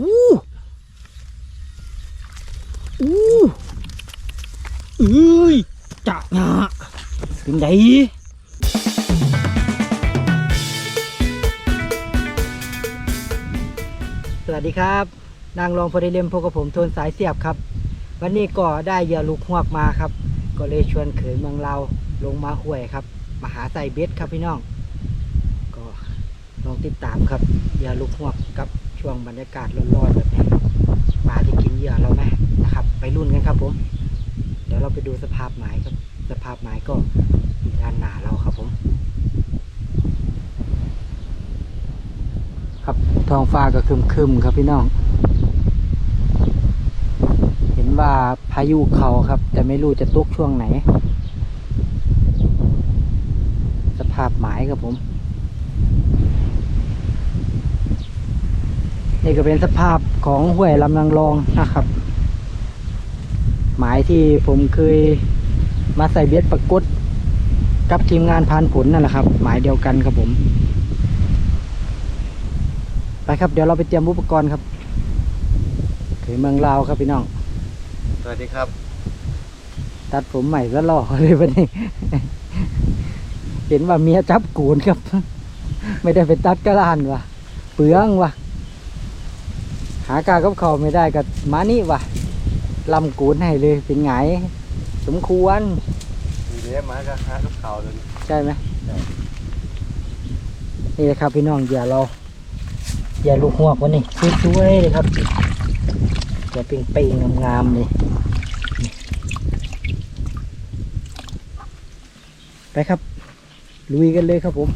อู้อู้เอ้ยจะงะเป็นไงสวัสดีครับ นางรองพอดีเลมพบกับผมโทนสายเสียบครับ วันนี้ก็ได้เหยื่อลูกหวกมาครับ ก็เลยชวนเขยเมืองเราลงมาห้วยครับมาหาใส่เบ็ดครับพี่น้อง ก็ลองติดตามครับเหยื่อลูกหวกกับ ช่วงบรรยากาศร้อนๆแบบนี้ปลาจะกินเหยื่อเราไหมนะครับ ไปรุ่นกันครับผม เดี๋ยวเราไปดูสภาพหมายครับ สภาพหมายก็อยู่ด้านหน้าเราครับผม ครับท้องฟ้าก็คึมๆครับพี่น้อง เห็นว่าพายุเขาครับ แต่ไม่รู้จะตกช่วงไหน สภาพหมายครับผม นี่ก็เป็นสภาพของห้วยลำนางรองนะครับ หมายที่ผมเคยมาใส่เบ็ดปรากฏกับทีมงานพานผลนั่นแหละครับ หมายเดียวกันครับผม ไปครับเดี๋ยวเราไปเตรียมอุปกรณ์ครับเคยเมืองลาวครับพี่น้อง สวัสดีครับ ตัดผมใหม่ซะหล่อเลยวันนี้ เห็นว่าเมียจับกูนครับ ไม่ได้ไปตัดกระลานว่ะ เปลืองว่ะ หากากับเขาวไม่ได้ก็มานี่ว่ะลำกูนให้เลยเป็นไงสมควรมีเลี้ยมาก็หาทุกข่าวเลยใช่ไหมนี่เลยครับพี่น้องอย่าเราอย่าลูกหัวกวันนี้สวยๆเลยครับจะเป่งๆงามๆเลยนี่ไปครับลุยกันเลยครับผม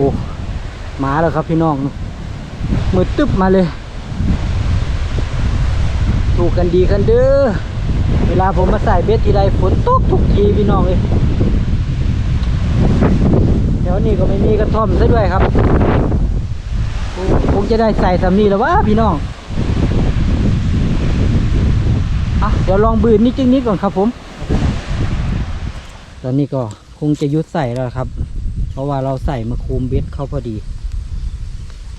อ้มาแล้วครับพี่น้องมืดตึ๊บมาเลย ถูกกันดีกันเด้อเวลาผมมาใส่เบ็ดทีไรฝนตกทุกทีพี่น้องเลยเดี๋ยวนี้ก็ไม่มีกระท่อมซะด้วยครับคงจะได้ใส่สำนีแล้ววะพี่น้องอะเดี๋ยวลองบืนนิดจึงนิดก่อนครับผม ตอนนี้ก็คงจะยุดใส่แล้วครับ เพราะว่าเราใส่มาคูมเบ็ดเข้าพอดี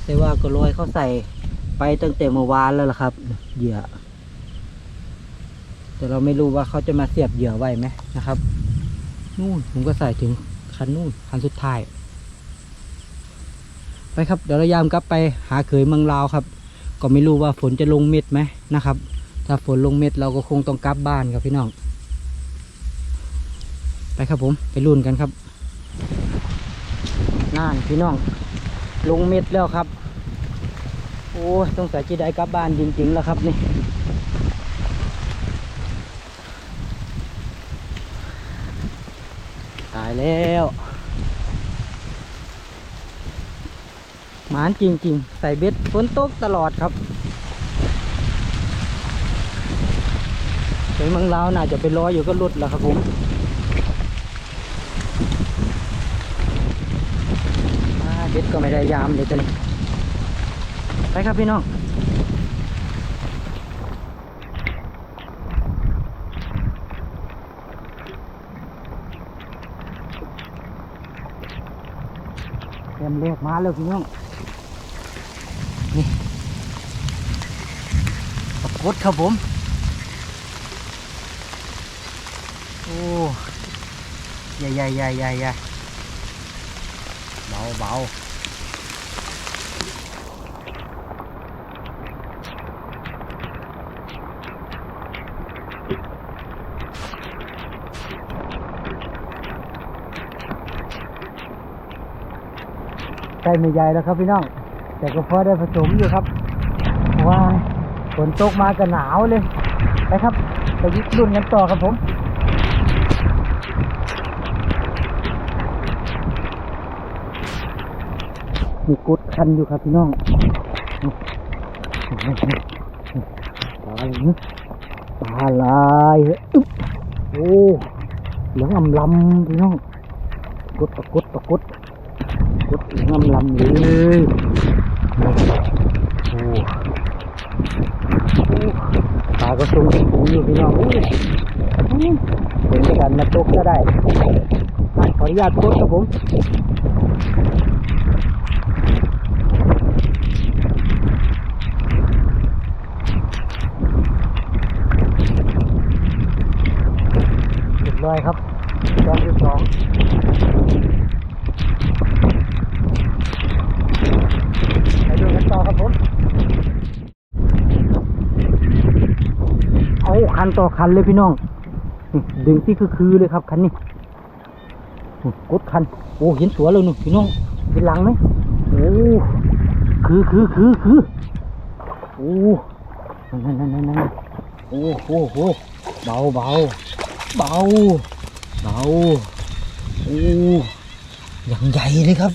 แต่ว่าก็ลอยเขาใส่ไปตั้งแต่เมื่อวานแล้วล่ะครับเหยื่อแต่เราไม่รู้ว่าเขาจะมาเสียบเหยื่อไว้ไหมนะครับ นู่นผมก็ใส่ถึงคันนู่นคันสุดท้าย ไปครับเดี๋ยวเรายามกลับไปหาเขยเมืองลาวครับ ก็ไม่รู้ว่าฝนจะลงเม็ดไหมนะครับ ถ้าฝนลงเม็ดเราก็คงต้องกลับบ้านครับพี่น้อง ไปครับผมไปรุ่นกันครับ นั่นพี่น้อง ลงเม็ดแล้วครับ โอ้สงสัยจะได้กลับบ้านจริงๆแล้วครับนี่ตายแล้วหมานจริงๆ ใส่เบ็ดฝนตกตลอดครับไปเมืองลาวน่าจะไปรออยู่ก็รุดแล้วครับผม เบ็ดก็ไม่ได้ยามเลยตัวนี้ ไปครับพี่น้องเตรียมเรียกมาแล้วพี่น้องนี่ปรากฏครับผม โอ้ใหญ่ใหญ่ใหญ่ใหญ่ใหญ่เบาเบา ล้ไม่ใหญ่แล้วครับพี่น้อง แต่ก็พอได้ผสมอยู่ครับว่าฝนตกมาก็หนาวเลยไปครับไปยิดรุ่นกันต่อครับผมมีกุดคันอยู่ครับพี่น้องปลาอะไรเนี่ปลาลายอึ๊บโอ้เหลืองอ่ำลำพี่น้องกุดปะกุดปะกด กดเหลืองำลำเลยโอ้โอ้ปลาก็ทรงสูงอยู่พี่น้องเป็นการมาตกก็ได้ขออนุญาตกดครับผมเรียบร้อยครับตอนที่สองไปดูกันต่อครับผม เอา คันต่อคันเลยพี่น้องนี่ดึงที่คือคือเลยครับคันนี้กดคัน โอ้เห็นตัวแล้วหนูพี่น้องเห็นหลังไหมโอ้คือคือคือคือโอ้นั่นนั่นนั่นนั่นโอ้โหโหเบาเบาเบาเบาโอ้ย่างใหญ่เลยครับ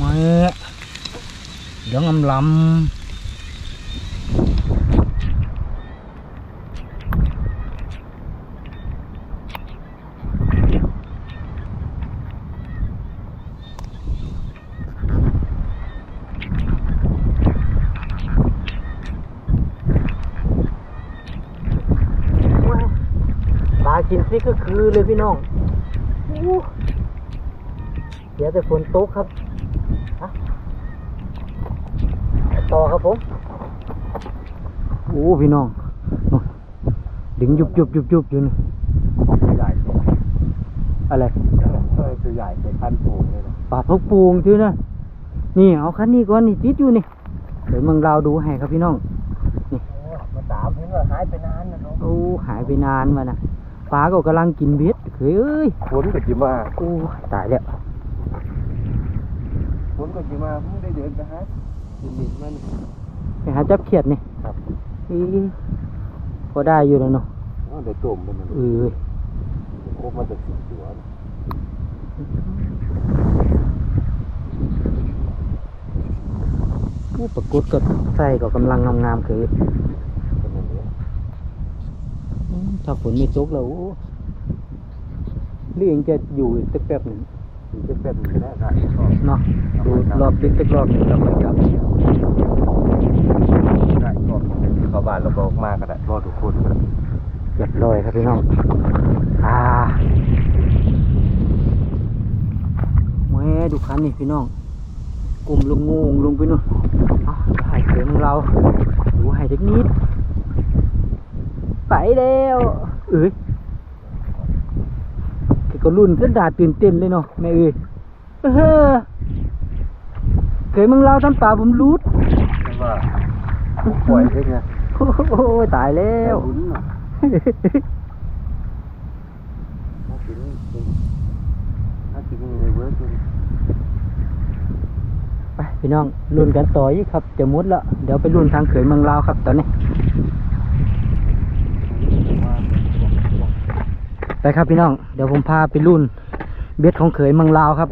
มาเหลืองอำลำปลากินซิก็คือเลยพี่น้องโอ้เดี๋ยว แต่ฝนตกครับอะต่อครับผม โอ้พี่น้องนู่นดึงยุบยุบยุบยุบอยู่นี่ใหญ่อะไรเออตัวใหญ่เป็นพันปูงเลยนะปลาพกปูงชื่อนะนี่เอาคันนี้ก่อนนี่ติดอยู่นี่เดี๋ยวเมึงเราดูให้ครับพี่น้องมาสามเห็นว่าหายไปนานนะเนาะโอ้หายไปนานมานะปลาก็กำลังกินเบ็ดเคยเอ้ยฝนก็จิมาโอ้ตายแล้ว ฝนก็จิมาเพิ่งได้เดินไปหาดินๆมันไปหาจับเขียดนี่ครับอีพอได้อยู่แล้วเนาะอ๋อเดี๋ยวตุ่มมันมันเออโอ้มันจะสิบตัวนะผู้ประกฏก็ใส่ก็กำลังงามๆคือเป็นอย่างนี้อืมถ้าฝนไม่ตกแล้วโอ้เรื่องจะอยู่อีกสักแป๊บหนึ่งถึง จะเป็นอย่างนี้ได้เนาะดูรอบดึกสักรอบนึงแล้วค่อยกลับได้ก็เข้าบ้านเราก็มาก็ได้รอทุกคนก็ได้เรียบร้อยครับพี่น้องอ่าแหม่ดูคันนี่พี่น้องกลุ่มลงงงลงไปนู่นเอาให้เสียงเราดูให้เทคนิคไปแล้วเอ้ย กก็รุ่นเส้นดาดตื่นเต้นเลยเนาะแม่เอ้ยเออเคยมึงเล่าทำป่าผมรูดแต่ว่าปล่อยได้ไงโอ้ยตายแล้วลุ้นอะถ้ากินถ้ากินในเวิร์กไปพี่น้องรุ่นกันต่ออีกครับ จะมุดแล้วเดี๋ยวไปรุ่นทางเขยเมืองลาวครับตอนนี้ ไปครับพี่น้อง เดี๋ยวผมพาไปรุ่น เบ็ดของเขยเมืองลาวครับ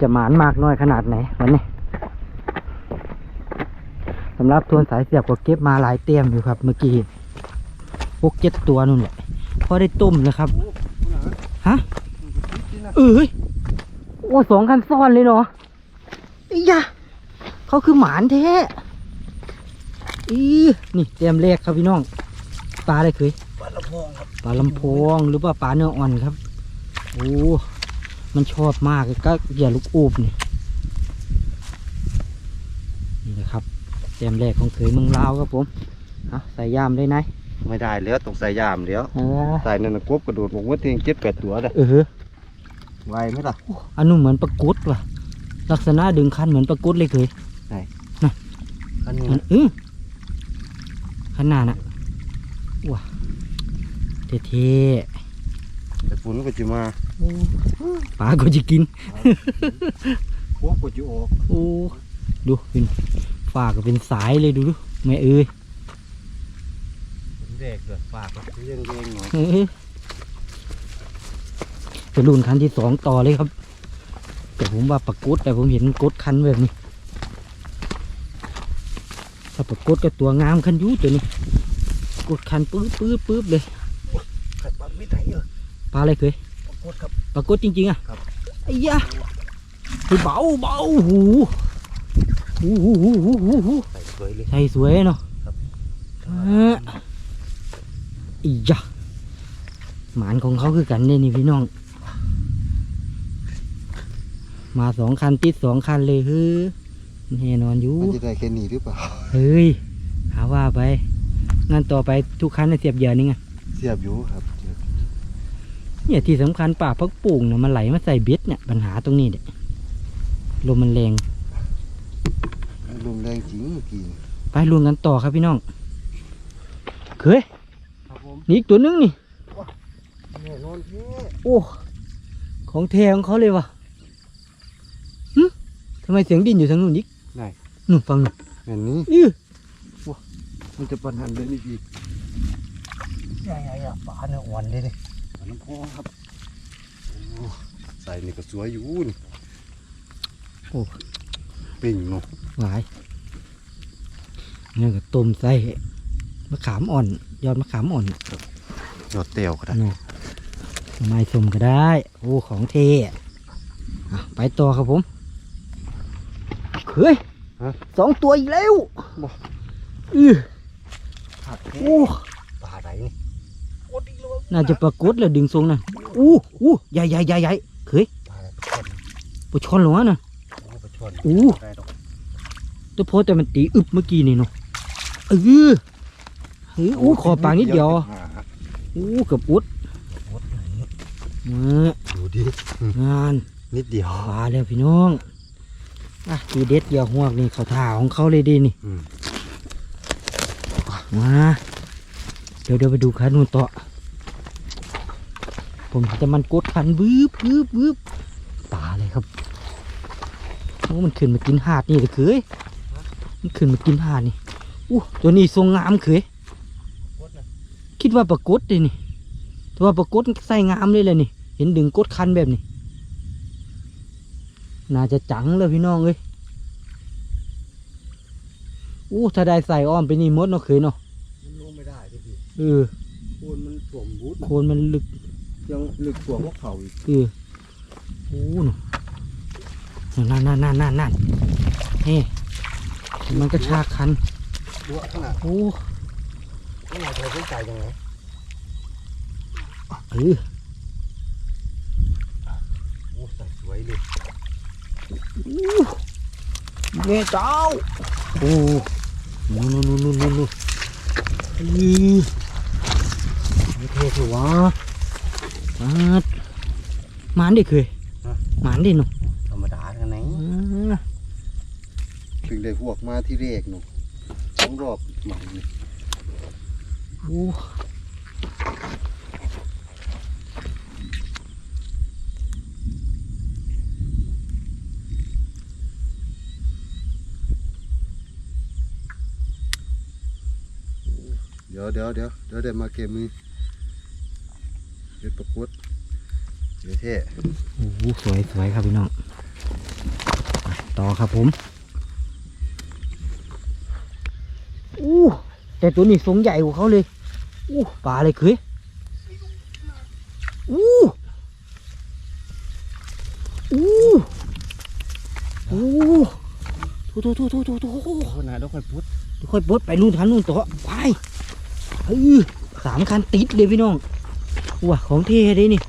จะหมานมากน้อยขนาดไหนวันนี้สำหรับทวนสายเสียบก็เก็บมาหลายเต็มอยู่ครับ เมื่อกี้พวกเจ็ดตัวนู่นแหละพอได้ตุ้มนะครับฮะเออเฮ้ยโอ้สองคันซ้อนเลยเนาะอียะเขาคือหมานแท้อีนี่เตรียมเลขครับพี่น้องปลาอะไรเคยปลาละพองครับปลาลำโพงหรือว่าปลาเนื้ออ่อนครับโอ้มันชอบมากเลยก็เหยื่อลูกอูบนี่นี่นะครับเตรียมแรกของเคยเมืองลาวครับผมเอาใส่ย่ามได้ไหนไม่ได้แล้วต้องใส่ยามแล้วเออใส่นั่นนะกบกระโดดบอกว่าเทียงเจ็ดแปดตัวเลยเออไวไหมล่ะอันนู้นเหมือนปลากุดว่ะ ลักษณะดึงคันเหมือนปลากุดเลยเคยอันนี้มันเออขนาดน่ะว้า เท่แต่ฝุ่นก็จะมาๆโอ้ปลาก็จะกินกบก็จะออกโอ้ดูเป็นฝากก็เป็นสายเลยดูดูแม่เอ้ยเด็กเลยปากก็เลี้ยงเลี้ยงหน่อยเอ้ยจะรุ่นคันที่สองต่อเลยครับ แต่ผมว่าปลากดแต่ผมเห็นกดคันแบบนี้ถ้าปลากดก็ตัวงามคันอยูตัวนี้กดคันปื๊บปื๊บปื๊บเลยขัดปาก ไม่ไถเออปลาอะไรเคยกดครับปลากดจริงๆอะครับ ไอ้ยะเฮ้ยเบาเบาหูหูหูหูหูหูหูใส่สวยเลยใช่สวยเนาะครับอ่าอียะหมานของเขาคือกันเนี่ยนี่พี่น้อง มาสองคันติดสองคันเลยเฮ้ยแน่นอนอยู่มันจะได้แค่นี้หรือเปล่า เฮ้ย หาว่าไป งานต่อไปทุกคันน่ะเสียบเหยื่อนี่ไง เสียบอยู่ครับ เสียบเนี่ยที่สำคัญป่าพักปุ่งเนี่ยมันไหลมาใส่เบ็ดเนี่ยปัญหาตรงนี้เด็ลมมันแรงลมแรงจริงเมื่อกี้ไปลุนกันต่อครับพี่น้องเคยครับผมนี่อีกตัวนึงนี่แน่นอนแท้โอ้ของแท้ของเขาเลยว่ะหึทำไมเสียงดินอยู่ทางนู้นอีกไหนนู่นฟังนู่นอันนี้อื้อมันจะปันหันเลยนี่พี่ใหญ่ๆปลาเนื้ออ่อนเลยเลยปลา น้ำพองครับโอ้ใส่นี่ก็สวยอยู่นี่โอ้ปิ่งเนาะหลายเนี่ยก็ต้มใส่มะขามอ่อน ยอดมะขามอ่อนยอดเตียวก็ได้เนาะไม้ส้มก็ได้ โอ้ของเทอะไปต่อครับผม เฮ้ยสองตัวอีกแล้วบ่ อือขาดโอ้ ปลาไหนนี่โอ้ดีเลย น่าจะปรากฏแล้วดึงทรงนั่นอู้อู้ใหญ่ใหญ่ใหญ่ใหญ่เฮ้ยปลาปลาช่อนปลาช่อนเหรอวะน่ะโอ้ปลาช่อนอู้ได้ดอกตัวโพแต่มันตีอึบเมื่อกี้นี่เนาะเออเฮ้ยอู้ขอปากนิดเดียวหาอู้เกับอุดโอ้ยมาดูดิงานนิดเดียวมาแล้วพี่น้องอะทีเด็ดเหยาหวกนี่เขาท่าของเขาเลยดีนี่อืมมาเดี๋ยวเดี๋ยวไปดูคันนู่นต่อ ผมเห็นแต่มันกดคันบื้บบื้บบื้บตาเลยครับโอ้มันขึ้นมากินหาดนี่เลยเคยมันขึ้นมากินหาดนี่อู้ตัวนี้ทรงงามเคยโคตรนะคิดว่าปรากฏเลยนี่แต่ว่าปรากฏใส่งามเลยเลยนี่ เห็นดึงกดคันแบบนี้ น่าจะจังเลยพี่น้องเอ้ยอู้ถ้าได้ใส่อ้อมไปนี่หมดเนาะเคยเนาะมันลงไม่ได้ดิพี่เออโคนมันถ่วมบูทโคนมันลึก ยังลึกกว่าพวกเขาอีกเออโอ้หนูนั่นนั่นนั่นนั่นนั่นเฮ้มันก็ชากคันดูขนาดโอ้ขนาดเธอสนใจยังไงเออโอ้ใส่สวยเลยแม่เจ้าโอ้นู่นนู่นนู่นนู่นนู่นอีไม่เท่เถอะวะ มาดหมานดิเคยหมานดิหนูธรรมดากันไหนอ่าถึงได้พวกมาที่เรกหนูสองรอบหมันนี่โอ้เดี๋ยวเดี๋ยวเดี๋ยวเดี๋ยวได้มาเกมมือ เด็ดประกวดเดี๋ยวเท่โหสวยสวยครับพี่น้องไปต่อครับผมอู้แต่ตัวนี้ทรงใหญ่กว่าเขาเลยอู้ปลาอะไรเคยอู้อู้อู้โถโถโถโถโถโถโอ้นาต้องค่อยพุทธค่อยบดไปนู่นทางนู่นต่อไปเฮ้ยสามคันติดเลยพี่น้อง ว้าของเท่เลยนี่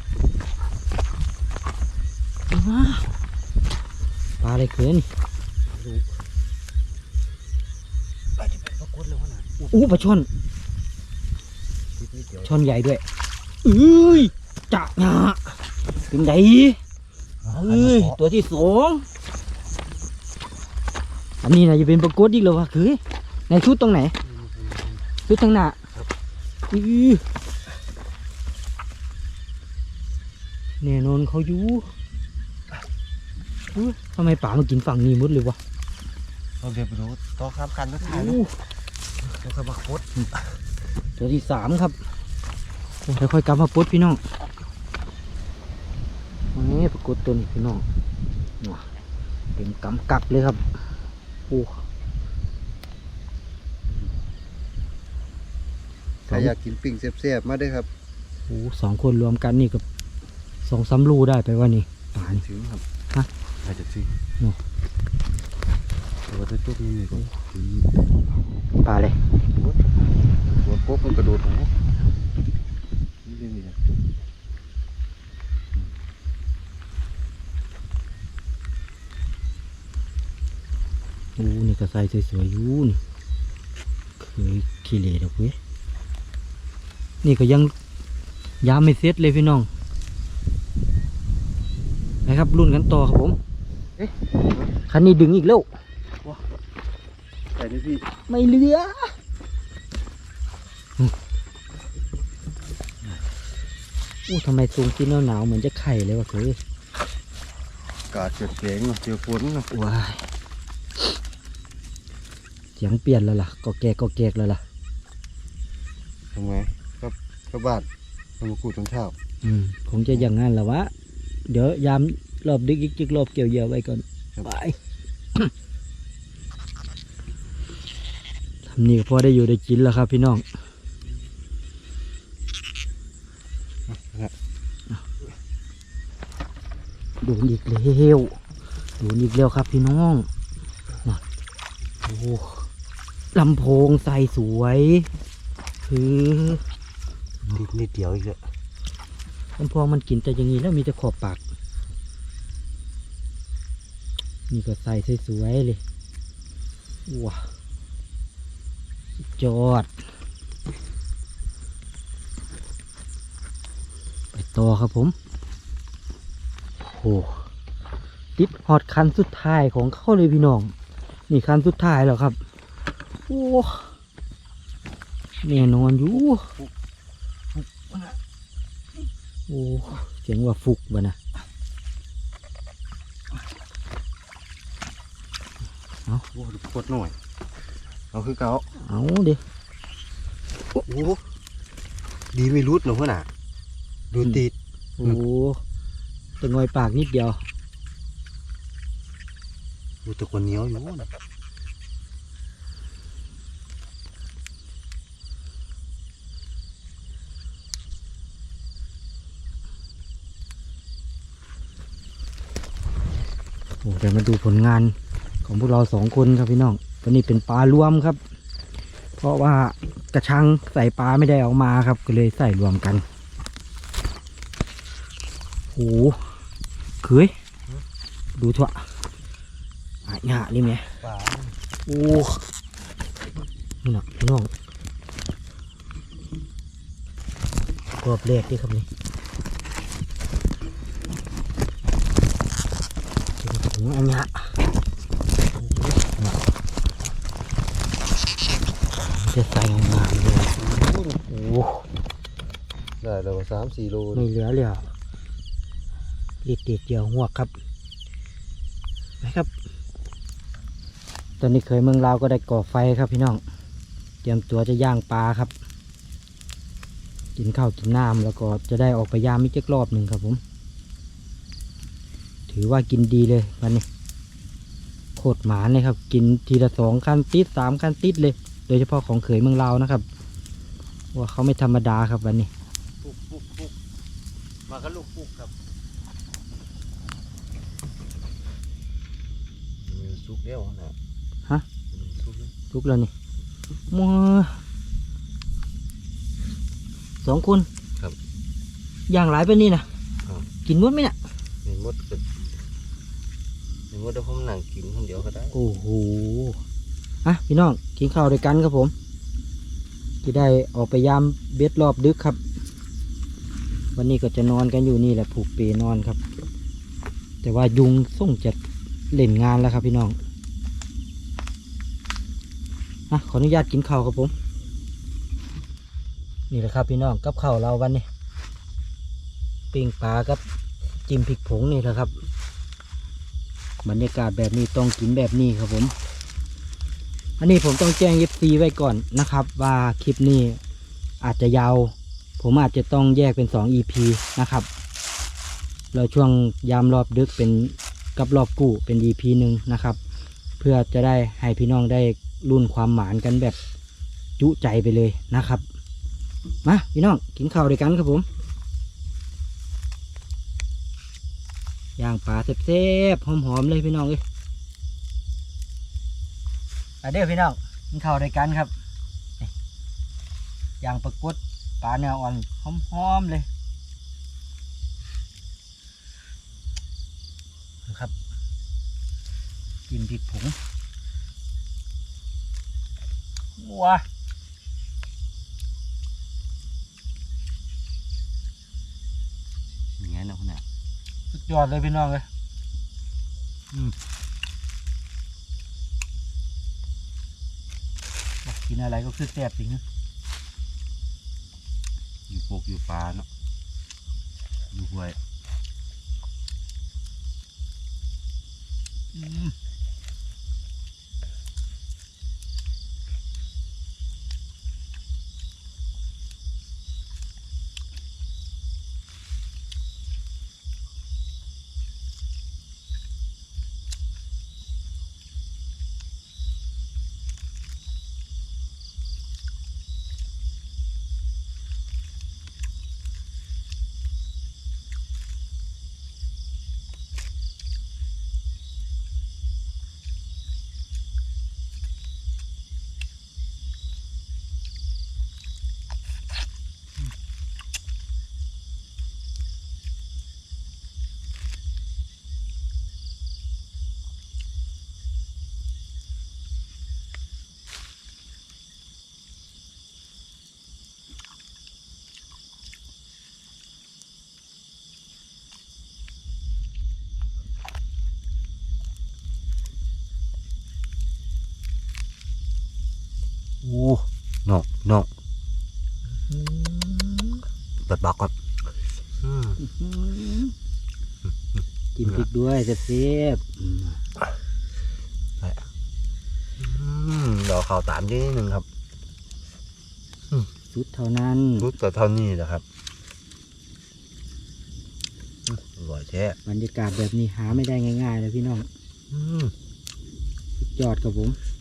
ว้าปลาอะไรเกินไปจะเป็นปรากฏเลยวะนะอู้ปลาช่อนนิดนิดเดียวช่อนใหญ่ด้วยเอ้ยจะหยาเป็นไงเอ้ยตัวที่สองอันนี้นะจะเป็นปรากฏอีกแล้ววะคือในชุดตรงไหนชุดทางหน้าอื้อ แน่นอนเขาอยู่อุ๊ยทำไมป่ามากินฝั่งนี้หมดเลยวะเราเดี๋ยวไปดูต่อข้ามกันก็ถ่ายอู้แล้วค่อยมาพุทธตัวที่สามครับโอ้ค่อยๆกลับมาปุ๊ดพี่น้องนี่ปรากฏตัวนี้พี่น้องว้าเป็นกำกับเลยครับโอ้ใครอยากกินปิ้งแซ่บๆมาได้อครับโหสองคนรวมกันนี่กับ สองสามลูได้ไปว่านี่ป่านี่ ถึงครับฮะ อาจจะถึงเนาะแต่ว่าถ้าจุกนี่นี่ก็ถึงป่าเลยหัวกบมันกระโดดหูนี่นี่นี่โอ้นี่ก็ใส่สวยๆอยู่นี่เคยขี้เหร่ดอกเว้ยนี่ก็ยังยามไม่เสร็จเลยพี่น้อง นะครับรุ่นกันต่อครับผมเอ๊ะคันนี้ดึงอีกแล้วแต่นี่พี่ไม่เหลืออืมโอ้ทำไมทรงที่หนาวๆเหมือนจะไข่เลยวะเคยกาดเจ็บแข็งเจอฝนนะว้ายเสียงเปลี่ยนแล้วล่ะก็แกกก็แกกแล้วล่ะทำไงครับก็บ้านทำมากูตอนเช้าอืมคงจะอย่างนั้นแหละวะ เดี๋ยวยาม รอบดึกอีกจิกรอบเกี่ยวเหยื่อไว้ก่อนไปทำนี่ก็พอได้อยู่ได้กินแล้วครับ พี่น้องโดนอีกแล้วโดนอีกแล้วครับพี่น้องน่ะโอ้ลำโพงใส่สวย คือนิดนิดเดียวอีกแล้วลำโพงมันกินแต่อย่างนี้แล้วมีแต่ขอบปาก นี่ก็ใส่สวยๆเลยว้าสุดยอด ไปต่อครับผมโอ้ติดฮอดคันสุดท้ายของเขาเลยพี่น้อง นี่คันสุดท้ายแล้วครับ โอ้แน่นอนอยู่ โอ้เสียงว่าฟุกบ่นะ อ้ดูโคตรหน่อย เอาคือเก่าเอาเดิโอ้ดีไม่รุดเนอะพ่อหน่ะ ดูติด โอ้แตะงอยปากนิดเดียวดูแตะคนเหนียวอยู่นะโอ้เดี๋ยวมาดูผลงาน ของพวกเราสองคนครับพี่น้องวันนี้เป็นปลารวมครับ เพราะว่ากระชังใส่ปลาไม่ได้ออกมาครับ ก็เลยใส่รวมกันโอ้เคยดูเถอะอะหานี่ไหมป่าโอ้นี่นะพี่น้องกรอบแรกดีครับนี่อันเนี้ยมั จะใส่งามเลยโอ้ได้แล้วสามสี่โลไม่เหลือเลยอะรีดเด็ดเดียวหัวครับไปครับ ตอนนี้เคยเมืองลาวก็ได้ก่อไฟครับพี่น้อง เตรียมตัวจะย่างปลาครับ กินข้าวกินน้ำแล้วก็จะได้ออกไปย่างมอีกจักรอบหนึ่งครับผม ถือว่ากินดีเลยวันนี้โคตรหมาเลยครับ กินทีละสองคันติดสามคันติดเลย โดยเฉพาะของเขยเมืองลาวนะครับ ว่าเขาไม่ธรรมดาครับวันนี้ปุ๊กปุ๊กปุ๊กมาก็ลูกปุ๊กครับมันสุกแล้วนะฮะมันสุกแล้วทุกแล้วนี่มัวสองคนครับ อย่างหลายไปนี่นะครับกินหมดไหมเนี่ยมีมดก็มีมดเดี๋ยวผมนั่งกินคนเดียวก็ได้ โอ้โห อะพี่น้องกินข้าวด้วยกันครับผมที่ได้ออกไปยามเบ็ดรอบดึกครับ วันนี้ก็จะนอนกันอยู่นี่แหละผูกเปนอนครับ แต่ว่ายุงส่งจะเล่นงานแล้วครับพี่น้องอะขออนุญาตกินข้าวครับผม นี่แหละครับพี่น้องกับข้าวเราวันนี้ปิ้งปลากับจิ้มพริกผงนี่แหละครับ บรรยากาศแบบนี้ต้องกินแบบนี้ครับผม อันนี้ผมต้องแจ้ง FC ไว้ก่อนนะครับ ว่าคลิปนี้อาจจะยาว ผมอาจจะต้องแยกเป็น 2 EP นะครับแล้วช่วงยามรอบดึกเป็นกับรอบกู้เป็น EP หนึ่งนะครับ เพื่อจะได้ให้พี่น้องได้รุ่นความหมานกันแบบจุใจไปเลยนะครับ มาพี่น้องกินข้าวด้วยกันครับผมย่างปลาเซ่บๆหอมๆเลยพี่น้องเอ้ย เด้อพี่น้องกินเข้าด้วยกันครับนี่ย่างปลากดปลาเนื้ออ่อนหอมๆเลยนะครับกินพริกผงว้าอย่างนี้นะคุณเนี่ยสุดยอดเลยพี่น้องเลยอืม นอะไรก็คือแซ่บจริงนะอยู่ปลูกอยู่ปลาเนาะอยู่ห้วย อืม อ้นอกนอกเปิดบอกก่อนอืมกินพริกด้วยแซ่บๆอืมอืมเดี๋ยวข่าวตามนิดนึงครับสุดเท่านั้นรู้แต่เท่านี้แหละครับอืมอร่อยแท้บรรยากาศแบบนี้หาไม่ได้ง่ายๆเลยพี่น้องอืมสุดยอดครับผมอ